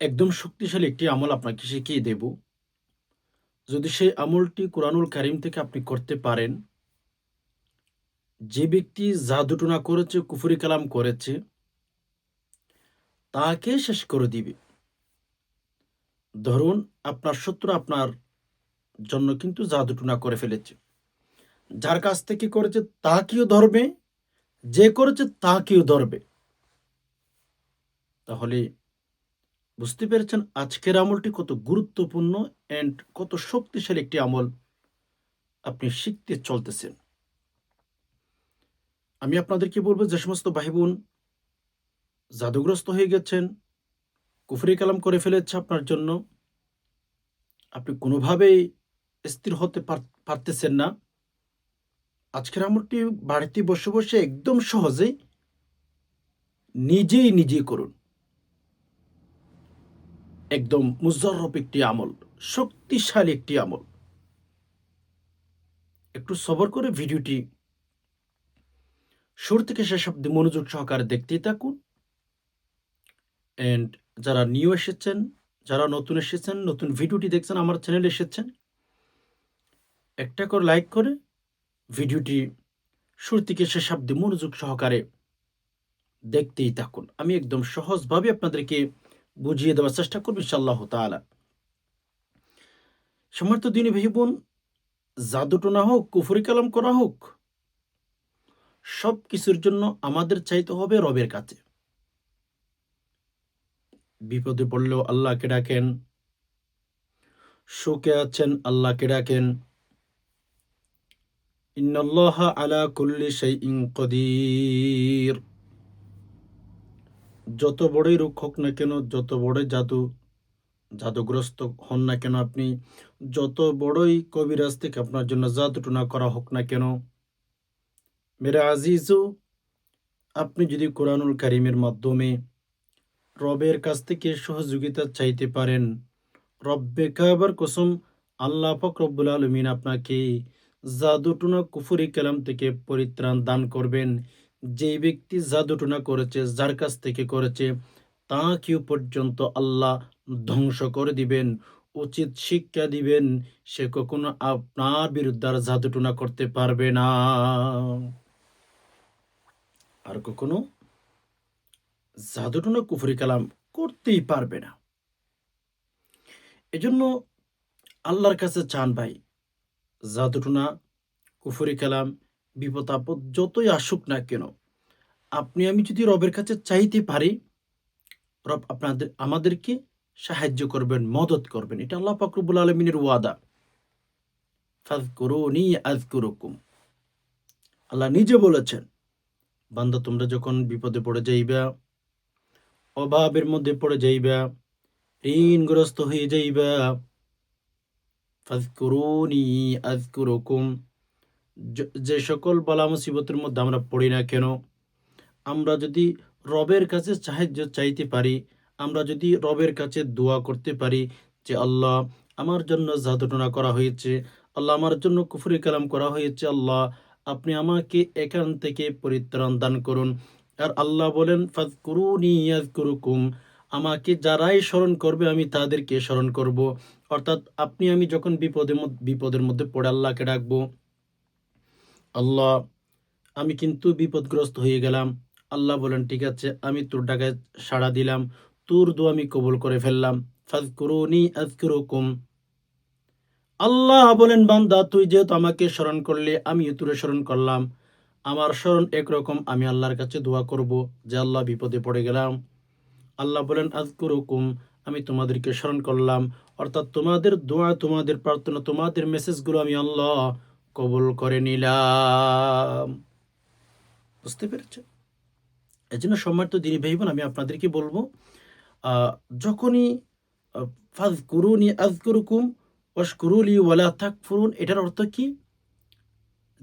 একদম শক্তিশালী একটি আমল আপনাকে শিখিয়ে দেব। যদি সেই আমলটি কোরআনুল কারিম থেকে আপনি করতে পারেন, যে ব্যক্তি জাদুটনা করেছে, কুফুরি কালাম করেছে, তাকে শেষ করে দিবে। ধরুন আপনার শত্রু আপনার জন্য কিন্তু জাদুটনা করে ফেলেছে। যার কাছ থেকে করেছে, তাকেও ধরবে, যে করেছে, তাকেও ধরবে। তাহলে বুঝতে পেরেছেন? আজকের আমলটি কত গুরুত্বপূর্ণ অ্যান্ড কত শক্তিশালী একটি আমল আপনি শিখতে চলতেছেন। আমি আপনাদেরকে বলব, যে সমস্ত ভাই বোন জাদুগ্রস্ত হয়ে গেছেন, কুফরি কালাম করে ফেলেছে আপনার জন্য, আপনি কোনোভাবেই স্থির হতে পার- পারতেছেন না। আজকের আমলটি বাড়িতে বসে বসে একদম সহজেই নিজেই নিজেই করুন। একদম মুজররব একটি আমল, শক্তিশালী একটি আমল। একটু সবর করে ভিডিওটি শুরু থেকে শেষ অব্দি মনোযোগ সহকারে দেখতেই থাকুন। অ্যান্ড যারা নিউ এসেছেন, যারা নতুন এসেছেন, নতুন ভিডিওটি দেখছেন, আমার চ্যানেলে এসেছেন, একটা করে লাইক করে ভিডিওটি শুরু থেকে শেষ অব্দি মনোযোগ সহকারে দেখতেই থাকুন। আমি একদম সহজভাবে আপনাদেরকে বুঝিয়ে দেওয়ার চেষ্টা করব ইনশাআল্লাহ তাআলা। সমর্থ দিনী ভাই বোন জাদুটোনা হোক, কুফরি কালাম করা হোক সব কিছুর জন্য আমাদের চাইতে হবে রবের কাছে। বিপদে পড়লেও আল্লাহকে ডাকেন, সুখে আছেন আল্লাহকে ডাকেন। ইন্নাল্লাহ আলা কুল্লি শাইইন কদির। যত বড়ই রোগ হোক না কেন, যত বড়ই জাদু, জাদুগ্রস্ত হন না কেন আপনি, যত বড়ই কবিরাজ থেকে আপনার জন্য জাদুটনা করা হোক না কেন, মেরা আজিজু, আপনি যদি কোরআনুল কারিমের মাধ্যমে রবের কাছ থেকে সহযোগিতা চাইতে পারেন রব্বে কাবার কসম, আল্লাহ পাক রব্বুল আলমিন আপনাকে জাদুটুনা কুফুরি কালাম থেকে পরিত্রাণ দান করবেন। যেই ব্যক্তি জাদুটুনা করেছে, যার কাছ থেকে করেছে তাকেও পর্যন্ত আল্লাহ ধ্বংস করে দিবেন, উচিত শিক্ষা দিবেন। সে কখনো আপনার বিরুদ্ধে আর জাদুটুনা করতে পারবে না। আর কখনো জাদুটুনা কুফরি কালাম করতেই পারবে না। এজন্য আল্লাহর কাছে চান ভাই জাদুটুনা কুফরি কালাম বিপদ আপদ যতই আসুক না কেন, আপনি আমি যদি রবের কাছে চাইতে পারি, রব আপনাদের, আমাদেরকে সাহায্য করবেন, মদত করবেন। এটা আল্লাহ ফাকরুবুল আলমিনের ওয়াদা। ফাজ করুনি আজ করুকুম আল্লাহ নিজে বলেছেন, বান্দা তোমরা যখন বিপদে পড়ে যাইবা, অভাবের মধ্যে পড়ে যাইবা, ঋণগ্রস্ত হয়ে যাইবা ফাজ ফাজকুরুনি আজকুরুকুম য- যে সকল বালা মুসিবতের মধ্যে আমরা পড়ি না কেন? আমরা যদি রবের কাছে সাহায্য চাইতে পারি, আমরা যদি রবের কাছে দোয়া করতে পারি যে, আল্লাহ আমার জন্য জাদুটনা করা হয়েছে, আল্লাহ আমার জন্য কুফরি কালাম করা হয়েছে, আল্লাহ আপনি আমাকে এখান থেকে পরিত্রাণ দান করুন। আর আল্লাহ বলেন ফাজকুরুনি ইয়াজকুরুকুম আমাকে যারাই স্মরণ করবে, আমি তাদেরকে স্মরণ করব। অর্থাৎ আপনি, আমি যখন বিপদের বিপদের মধ্যে পড়ে আল্লাহকে ডাকবো আল্লাহ, আমি কিন্তু বিপদগ্রস্ত হয়ে গেলাম। আল্লাহ বলেন, ঠিক আছে, আমি তোর ডাকায় সাড়া দিলাম, তোর দোয়া আমি কবুল করে ফেললাম। আল্লাহ বলেন, বান্দা, তুই যেহেতু আমাকে স্মরণ করলে আমি তোরে স্মরণ করলাম। আমার স্মরণ একরকম, আমি আল্লাহর কাছে দোয়া করব যে আল্লাহ বিপদে পড়ে গেলাম। আল্লাহ বলেন আজকুরুকুম আমি তোমাদেরকে স্মরণ করলাম। অর্থাৎ তোমাদের দোয়া, তোমাদের প্রার্থনা, তোমাদের মেসেজগুলো আমি আল্লাহ কবুল করে নিলাম। বুঝতে পেরেছেন? এই জন্য সম্মানিত দিনী ভাই বোন আমি আপনাদেরকে বলব যখনই ফাজ করুনি আজ করুকুম ওয়াশকুরুলি ওয়ালা তাকফুরুন, এটার অর্থ কি?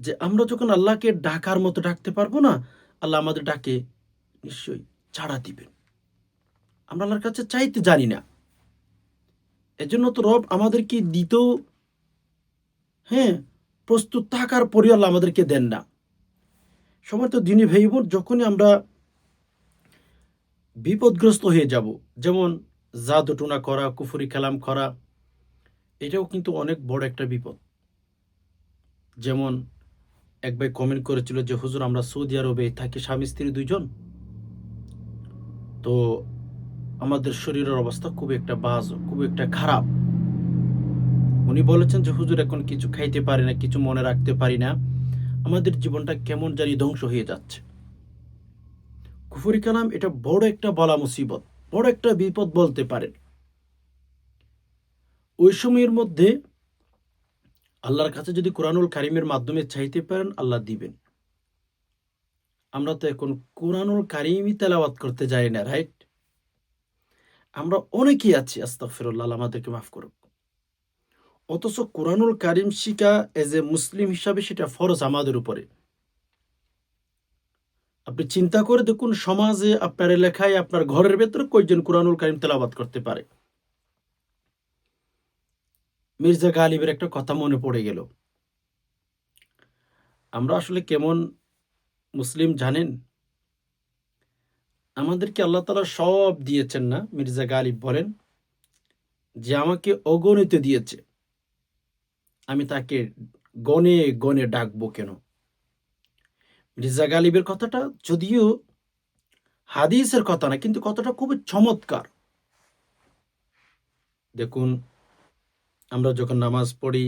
যে আমরা যখন আল্লাহকে ডাকার মতো ডাকতে পারব না, আল্লাহ আমাদের ডাকে নিশ্চয়ই ছাড়া দিবেন। আমরা আল্লাহর কাছে চাইতে জানি না। এজন্য তো রব আমাদেরকে দিতেও হ্যাঁ প্রস্তুত থাকার পরে আল্লাহ আমাদেরকে দেন না। সময় তো দিনী ভাই বোন যখনই আমরা বিপদগ্রস্ত হয়ে যাব। যেমন জাদুটুনা করা, কুফুরি কালাম করা, এটাও কিন্তু অনেক বড় একটা বিপদ। যেমন এক ভাই কমেন্ট করেছিল যে, হুজুর, আমরা সৌদি আরবে থাকি, স্বামী, স্ত্রী দুইজন। তো আমাদের শরীরের অবস্থা খুব একটা বাজ, খুব একটা খারাপ। উনি বলেছেন যে, হুজুর, এখন কিছু খাইতে পারি না, কিছু মনে রাখতে পারি না। আমাদের জীবনটা কেমন জানি ধ্বংস হয়ে যাচ্ছে। কুফরি কালাম এটা বড় একটা বলা মুসিবত, বড় একটা বিপদ বলতে পারেন। ওই সময়ের মধ্যে আল্লাহর কাছে যদি কোরআনুল কারিমের মাধ্যমে চাইতে পারেন, আল্লাহ দিবেন। আমরা তো এখন কোরআনুল কারিমই তেলাওয়াত করতে যাই না, রাইট? আমরা অনেকেই আছি আল্লাহ আমাদেরকে মাফ করুক। অথচ কোরআনুল কারিম শিখা এজ এ মুসলিম হিসাবে সেটা ফরজ আমাদের উপরে। আপনি চিন্তা করে দেখুন, সমাজে আপনার এলাকায় আপনার ঘরের ভেতরে কয়জন কোরআনুল কারিম তেলাওয়াত করতে পারে? মির্জা গালিবের একটা কথা মনে পড়ে গেল। আমরা আসলে কেমন মুসলিম জানেন? আমাদেরকে আল্লাহ তালা সব দিয়েছেন না, মির্জা গালিব বলেন, যে আমাকে অগণিত দিয়েছে। আমি তাকে গনে গনে ডাকবো কেন? মির্জা গালিবের কথাটা যদিও হাদিসের কথা না, কিন্তু কথাটা খুবই চমৎকার। দেখুন, আমরা যখন নামাজ পড়ি,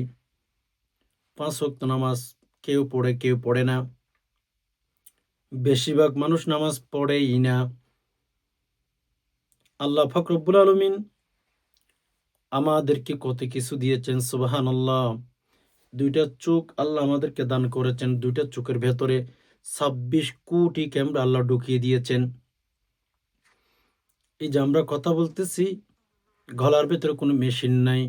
পাঁচ ওয়াক্ত নামাজ কেউ পড়ে কেউ পড়ে না। বেশিরভাগ মানুষ নামাজ পড়েই না। আল্লাহ ফকরবুল আলমিন আমাদেরকে কত কিছু দিয়েছেন সুবাহান আল্লাহ দুইটা চোখ আল্লাহ আমাদেরকে দান করেছেন, দুইটা চোখের ভেতরে ছাব্বিশ কোটি ক্যামেরা আল্লাহ ঢুকিয়ে দিয়েছেন। এই যে আমরা কথা বলতেছি, গলার ভেতরে কোনো মেশিন নাই,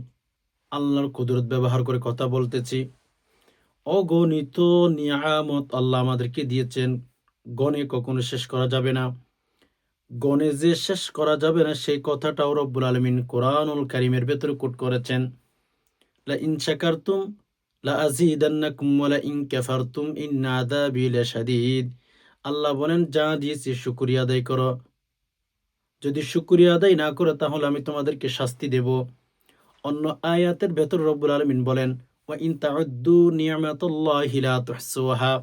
আল্লাহর কুদরত ব্যবহার করে কথা বলতেছি। অগণিত নিয়ামত আল্লাহ আমাদেরকে দিয়েছেন। গণে কখনো শেষ করা যাবে না। গণে যে শেষ করা যাবে না, সেই কথাটাও রব্বুল আলমিন কোরআনুল কারিমের ভেতরে কোট করেছেন। লা ইন আল্লাহ বলেন, যা দিয়েছি শুকরিয়া আদায় করো। যদি শুকরিয়া আদায় না করো, তাহলে আমি তোমাদেরকে শাস্তি দেব। অন্য আয়াতের ভেতর রব্বুল আলমিন বলেন ওয়া ইন তাউদ্দু নিয়ামাতুল্লাহি লা তুহসুহা।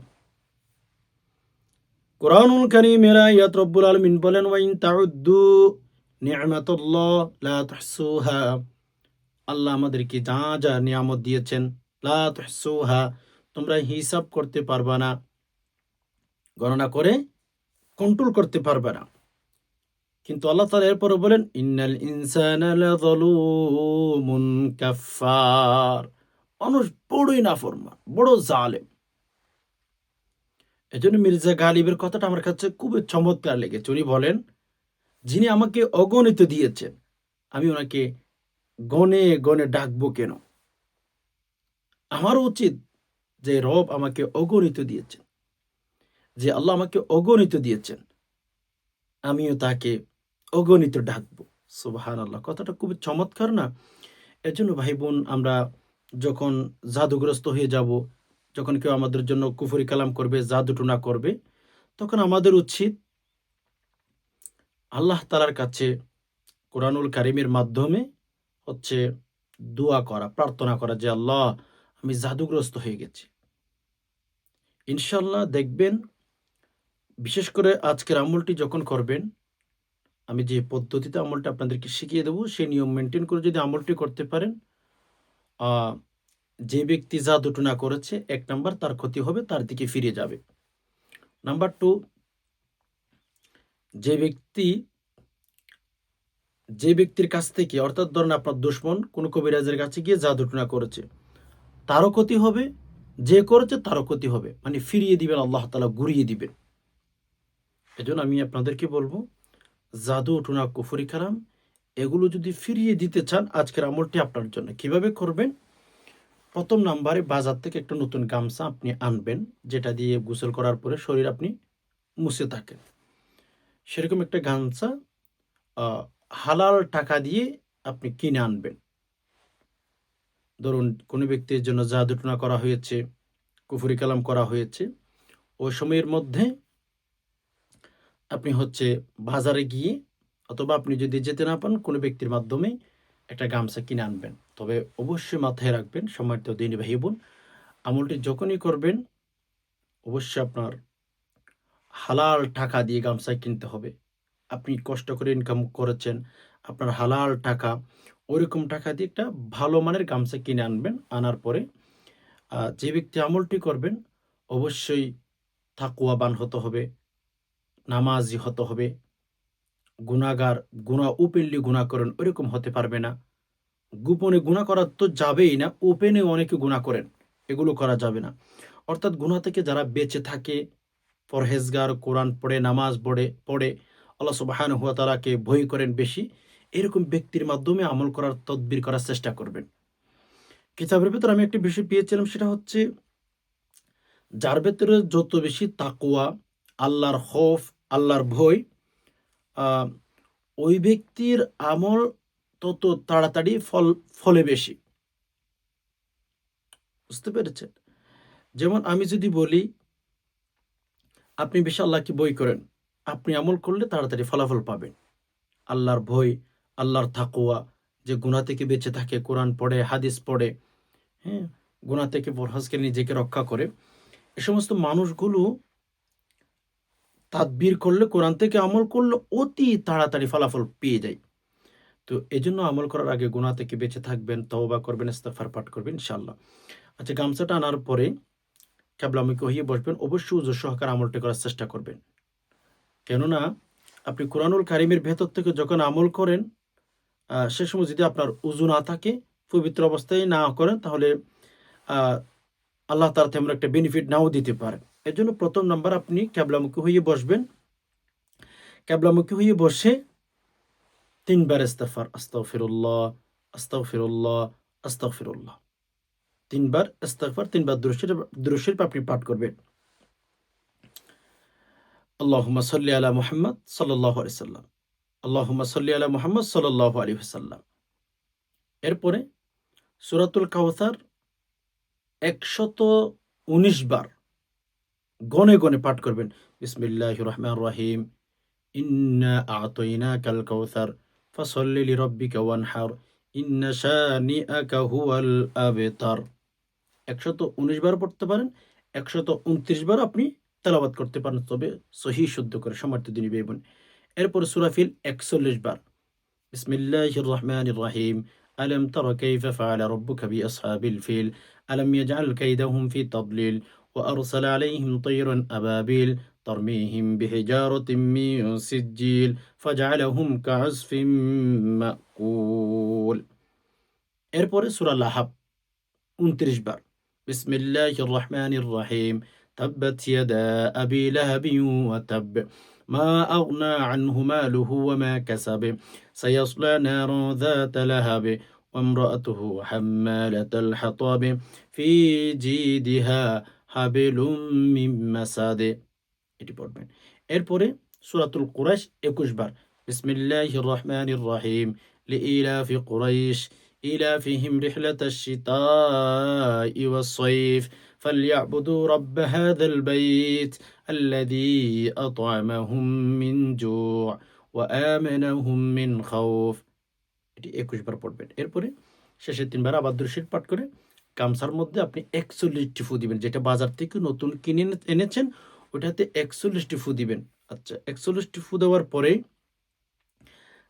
কোরআনুল কারীমের আয়াত রব্বুল আলমিন বলেন ওয়া ইন তাউদ্দু নিয়ামাতুল্লাহ লা তুহসুহা। আল্লাহ আমাদেরকে যা যা নিয়ামত দিয়েছেন লা তুহসুহা, তোমরা হিসাব করতে পারবা না, গণনা করে কন্ট্রোল করতে পারবে না। কিন্তু আল্লাহ তালা এরপরে বলেন, ইন্নাল ইনসানা মানুষ বড়ই নাফরমান, বড় জালেম। এজন্য মির্জা গালিবের কথাটা আমার কাছে খুবই চমৎকার লেগেছে। উনি বলেন, যিনি আমাকে অগণিত দিয়েছেন, আমি ওনাকে গনে গনে ডাকবো কেন? আমার উচিত যে রব আমাকে অগণিত দিয়েছেন, যে আল্লাহ আমাকে অগণিত দিয়েছেন, আমিও তাকে অগণিত ডাকবো। সুবাহান আল্লাহ কথাটা খুবই চমৎকার না? এর জন্য ভাই বোন, আমরা যখন জাদুগ্রস্ত হয়ে যাব, যখন কেউ আমাদের জন্য কুফরি কালাম করবে জাদুটুনা করবে, তখন আমাদের উচিত আল্লাহ তালার কাছে কোরআনুল কারিমের মাধ্যমে হচ্ছে দোয়া করা, প্রার্থনা করা যে আল্লাহ আমি জাদুগ্রস্ত হয়ে গেছি। ইনশাল্লাহ দেখবেন, বিশেষ করে আজকের আমলটি যখন করবেন, আমি যে পদ্ধতিতে আমলটা আপনাদেরকে শিখিয়ে দেবো সেই নিয়ম মেনটেন করে যদি আমলটি করতে পারেন যে ব্যক্তি জাদুটুনা করেছে, এক নাম্বার তার ক্ষতি হবে, তার দিকে ফিরে যাবে। নাম্বার টু, যে ব্যক্তি, যে ব্যক্তির কাছ থেকে, অর্থাৎ ধরেন আপনার দুশ্মন, কোনো কবিরাজের কাছে গিয়ে জাদুটুনা করেছে তারও ক্ষতি হবে, যে করেছে তারও ক্ষতি হবে। মানে ফিরিয়ে দিবেন, আল্লাহ তালা ঘুরিয়ে দিবেন। এজন্য আমি আপনাদেরকে বলব, জাদু, টুনা, কুফরি, কালাম, এগুলো যদি ফিরিয়ে দিতে চান, আজকের আমলটি আপনার জন্য। কীভাবে করবেন? প্রথম নাম্বারে বাজার থেকে একটা নতুন গামছা আপনি আনবেন, যেটা দিয়ে গোসল করার পরে শরীর আপনি মুছে থাকেন। সেরকম একটা গামছা হালাল টাকা দিয়ে আপনি কিনে আনবেন। ধরুন, কোনো ব্যক্তির জন্য জাদুটনা করা হয়েছে, কুফরি কালাম করা হয়েছে ওই সময়ের মধ্যে আপনি হচ্ছে বাজারে গিয়ে অথবা আপনি যদি যেতে না পান, কোনো ব্যক্তির মাধ্যমে একটা গামছা কিনে আনবেন। তবে অবশ্যই মাথায় রাখবেন সম্মানিত দিনী বোন, আমলটি যখনই করবেন, অবশ্যই আপনার হালাল টাকা দিয়ে গামছা কিনতে হবে। আপনি কষ্ট করে ইনকাম করেছেন, আপনার হালাল টাকা ওইরকম টাকা দিয়ে একটা ভালো মানের গামছা কিনে আনবেন, আনার পরে যে ব্যক্তি আমলটি করবেন, অবশ্যই তাকুয়াবান হতে হবে, নামাজি হতে হবে গুণাগার গুণা ওপেনলি গুণা করেন, ওইরকম হতে পারবে না। গোপনে গুণা করা তো যাবেই না ওপেনে অনেকে গুণা করেন, এগুলো করা যাবে না। অর্থাৎ গুণা থেকে যারা বেঁচে থাকে, পরহেজগার, কোরআন পড়ে, নামাজ পড়ে পড়ে, আল্লাহ সুবাহান হুয়া তালাকে ভয় করেন বেশি এরকম ব্যক্তির মাধ্যমে আমল করার তদবির করার চেষ্টা করবেন। কিতাবের ভেতর আমি একটি বিষয় পেয়েছিলাম, সেটা হচ্ছে যার ভেতরে যত বেশি তাকুয়া আল্লাহর খৌফ, আল্লাহর ভয় ওই ব্যক্তির আমল তত তাড়াতাড়ি ফল, ফলে বেশি। বুঝতে পেরেছেন? যেমন আমি যদি বলি, আপনি বেশি আল্লাহকে বই করেন, আপনি আমল করলে তাড়াতাড়ি ফলাফল পাবেন। আল্লাহর ভয় আল্লাহর থাকুয়া যে গুণা থেকে বেঁচে থাকে, কোরআন পড়ে, হাদিস পড়ে হ্যাঁ গুণা থেকে পরহাজকে নিজেকে রক্ষা করে। এ সমস্ত মানুষগুলো তাদবির করলে, কোরআন থেকে আমল করলে অতি তাড়াতাড়ি ফলাফল পেয়ে যায়। তো এই জন্য আমল করার আগে গুণা থেকে বেঁচে থাকবেন, তওবা করবেন, ইস্তেগফার পাঠ করবেন, ইনশাআল্লাহ। আচ্ছা গামছাটা আনার পরে ক্যাবলামিকে হয়ে বসবেন, অবশ্যই উজু সহকার আমলটি করার চেষ্টা করবেন। কেননা, আপনি কোরআনুল কারিমের ভেতর থেকে যখন আমল করেন সে সময় যদি আপনার উজু না থাকে, পবিত্র অবস্থায় না করেন, তাহলে আল্লাহ তার তেমন একটা বেনিফিট নাও দিতে পারেন। এর জন্য প্রথম নাম্বার আপনি ক্যাবলামুখী হয়ে বসবেন। ক্যাবলামুখী হয়ে বসে তিনবার ইস্তেফার আস্তাগফিরুল্লাহ আস্তাগফিরুল্লাহ আস্তাগফিরুল্লাহ। তিনবার ইস্তেগফার, তিনবার দুরুশরীফ দুরুশরীফ আপনি পাঠ করবেন। আল্লাহুম্মা সাল্লি আলা মুহাম্মদ আলাইহি সাল্লাম। আল্লাহুম্মা সাল্লি আলা মুহাম্মদ সাল্লাল্লাহু আলাইহি সাল্লাম এরপরে সূরাতুল কাউসার একশত উনিশ বার গনে গনে পাঠ করবেন। বিসমিল্লাহির রহমানির রহিম। ইন্না আ'তাইনাকাল কাউসার ফাসাল্লি লিরাব্বিকা ওয়ানহার। ইন্না শানিআকা হুয়াল আবতার। একশত উনিশ বার পড়তে পারেন, একশত উনত্রিশ বার আপনি তেলাবাদ করতে পারেন, তবে সহি শুদ্ধ করে সমর্থ দিনী বেবন এরপর সুরাফিল একচল্লিশ বার বিসমিল্লাহির রহমানির রহিম ألم تر كيف فعل ربك بأصحاب الفيل ألم يجعل كيدهم في تضليل وأرسل عليهم طيرا أبابيل ترميهم بحجارة من سجيل فجعلهم كعصف مأكول এরপরে সূরা লাহাব উনত্রিশ বার বিসমিল্লাহির রহমানির রহিম تبت يدا أبي لهب وتب ما أغنى عنه ماله وما كسب سيصلى نارا ذات لهب وامرأته حمالة الحطب في جيدها حبل من مسد এটি পড়বেন এরপরে সূরাতুল কুরাইশ একুশ বার বিসমিল্লাহির রহমানির রহিম لإيلاف قريش إيلافهم رحلة الشتاء والصيف فليعبدوا رب هذا البيت الذي أطعمهم من جوع وآمنهم من خوف এটি একুশ বার পড়বেন এরপরে শেষের তিনবার আবার দুরশির পাঠ করে গামছার মধ্যে আপনি একচল্লিশটি ফু দিবেন যেটা বাজার থেকে নতুন কিনে এনে- এনেছেন ওটাতে একচল্লিশটি ফু দিবেন আচ্ছা একচল্লিশটি ফু দেওয়ার পরে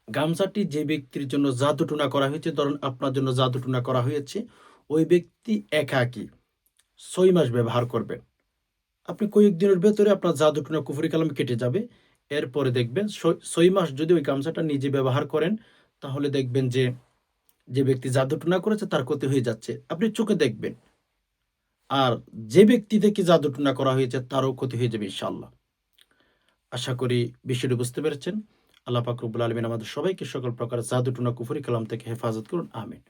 গামছাটি যে ব্যক্তির জন্য জাদুটুনা করা হয়েছে ধরুন আপনার জন্য জাদুটুনা করা হয়েছে ওই ব্যক্তি একাকী ছয় মাস ব্যবহার করবেন। আপনি কয়েকদিনের ভেতরে আপনার জাদুটুনা কুফরি কালাম কেটে যাবে। এরপরে দেখবেন ছয়- মাস যদি ওই গামছাটা নিজে ব্যবহার করেন, তাহলে দেখবেন যে যে ব্যক্তি জাদুটুনা করেছে তার ক্ষতি হয়ে যাচ্ছে। আপনি চোখে দেখবেন। আর যে ব্যক্তি থেকে জাদুটুনা করা হয়েছে তারও ক্ষতি হয়ে যাবে ইনশাল্লাহ আশা করি বিষয়টি বুঝতে পেরেছেন। আল্লাহ পাক রব্বুল আলমিন আমাদের সবাইকে সকল প্রকার জাদুটুনা কুফুরি কালাম থেকে হেফাজত করুন। আমিন।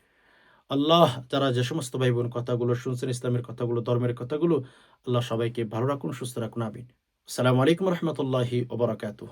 আল্লাহ যারা যে সমস্ত ভাই বোন কথাগুলো শুনছেন, ইসলামের কথাগুলো, ধর্মের কথাগুলো, আল্লাহ সবাইকে ভালো রাখুন, সুস্থ রাখুন, আমিন। আসসালামু আলাইকুম রহমতুল্লাহি ওবরাকাতুহ